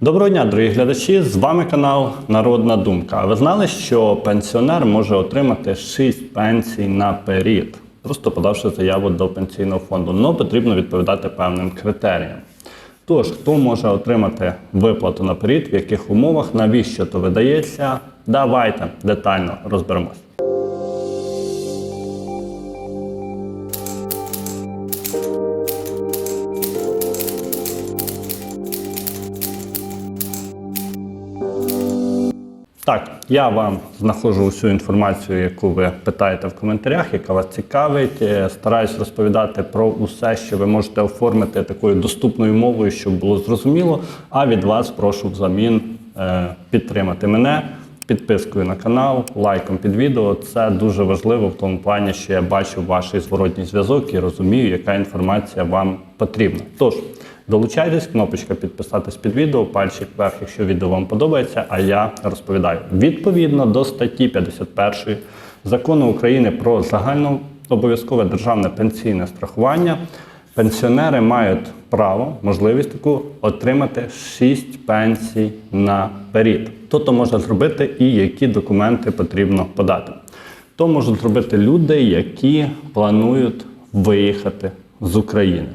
Доброго дня, дорогі глядачі! З вами канал Народна Думка. А ви знали, що пенсіонер може отримати 6 пенсій наперед, просто подавши заяву до пенсійного фонду. Но потрібно відповідати певним критеріям. Тож, хто може отримати виплату наперед, в яких умовах, навіщо то видається? Давайте детально розберемось. Так, я вам знаходжу усю інформацію, яку ви питаєте в коментарях, яка вас цікавить. Е, Стараюсь розповідати про усе, що ви можете оформити такою доступною мовою, щоб було зрозуміло. А від вас прошу взамін е, підтримати мене підпискою на канал, лайком під відео. Це дуже важливо в тому плані, що я бачу ваш зворотній зв'язок і розумію, яка інформація вам потрібна. Тож. Долучайтесь, кнопочка підписатись під відео, пальчик вверх, якщо відео вам подобається, а я розповідаю. Відповідно до статті 51 закону України про загальнообов'язкове державне пенсійне страхування, пенсіонери мають право, можливість таку отримати 6 пенсій наперед. То то можна зробити і які документи потрібно подати. То можуть зробити люди, які планують виїхати з України.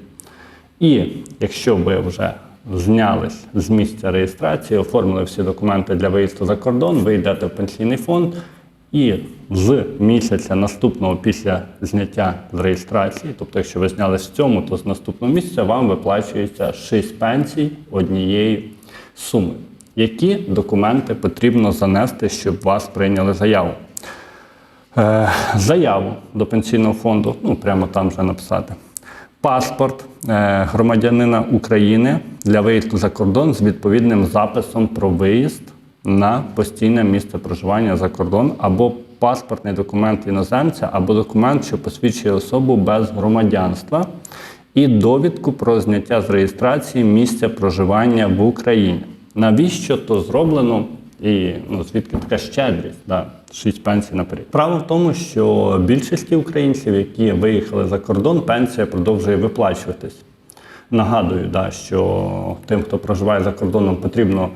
І якщо ви вже знялись з місця реєстрації, оформили всі документи для виїзду за кордон, ви йдете в пенсійний фонд, і з місяця наступного після зняття з реєстрації, тобто, якщо ви знялись в цьому, то з наступного місяця вам виплачується 6 пенсій однієї суми. Які документи потрібно занести, щоб вас прийняли заяву? Е, заяву до пенсійного фонду, ну прямо там вже написати. Паспорт е, громадянина України для виїзду за кордон з відповідним записом про виїзд на постійне місце проживання за кордон або паспортний документ іноземця, або документ, що посвідчує особу без громадянства, і довідку про зняття з реєстрації місця проживання в Україні. Навіщо то зроблено? І ну, звідки така щедрість, да, 6 пенсій наперед. Право в тому, що більшості українців, які виїхали за кордон, пенсія продовжує виплачуватись. Нагадую, да, що тим, хто проживає за кордоном, потрібно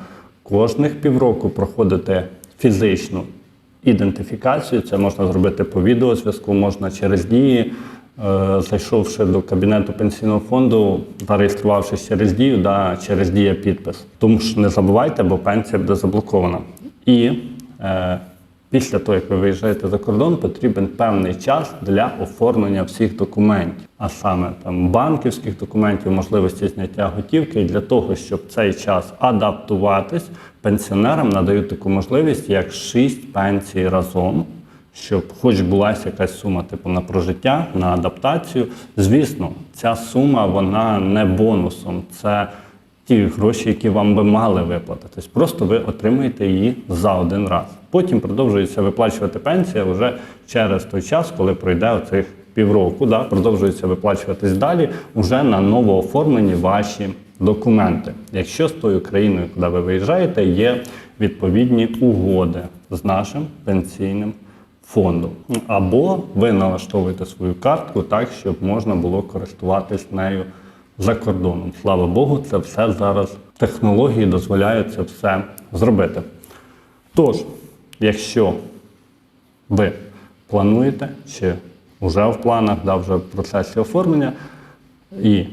кожних півроку проходити фізичну ідентифікацію. Це можна зробити по відеозв'язку, можна через дії. Е, Зайшовши до кабінету пенсійного фонду, зареєструвавшись через дію, да, через дія підпис. Тому ж не забувайте, бо пенсія буде заблокована. І е, після того, як ви виїжджаєте за кордон, потрібен певний час для оформлення всіх документів, а саме там банківських документів, можливості зняття готівки. І для того, щоб цей час адаптуватись, пенсіонерам надають таку можливість, як 6 пенсій разом щоб хоч була якась сума типу на прожиття, на адаптацію. Звісно, ця сума вона не бонусом, це ті гроші, які вам би мали виплатитись. Просто ви отримуєте її за один раз. Потім продовжується виплачувати пенсія вже через той час, коли пройде оцих півроку. Да, продовжується виплачуватись далі вже на новооформлені ваші документи. Якщо з тою країною, куди ви виїжджаєте, є відповідні угоди з нашим пенсійним фонду. Або ви налаштовуєте свою картку так, щоб можна було користуватись нею за кордоном. Слава Богу, це все зараз технології дозволяють це все зробити. Тож, якщо ви плануєте чи вже в планах, да, вже в процесі оформлення і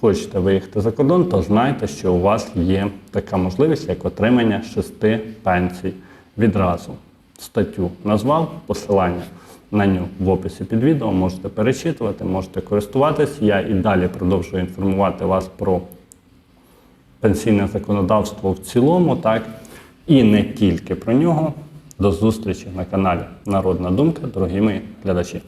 хочете виїхати за кордон, то знайте, що у вас є така можливість, як отримання шести пенсій відразу статтю назвав, посилання нього в описі під відео. Можете перечитувати, можете користуватись. Я і далі продовжую інформувати вас про пенсійне законодавство в цілому, так і не тільки про нього. До зустрічі на каналі Народна Думка, дорогі мої глядачі.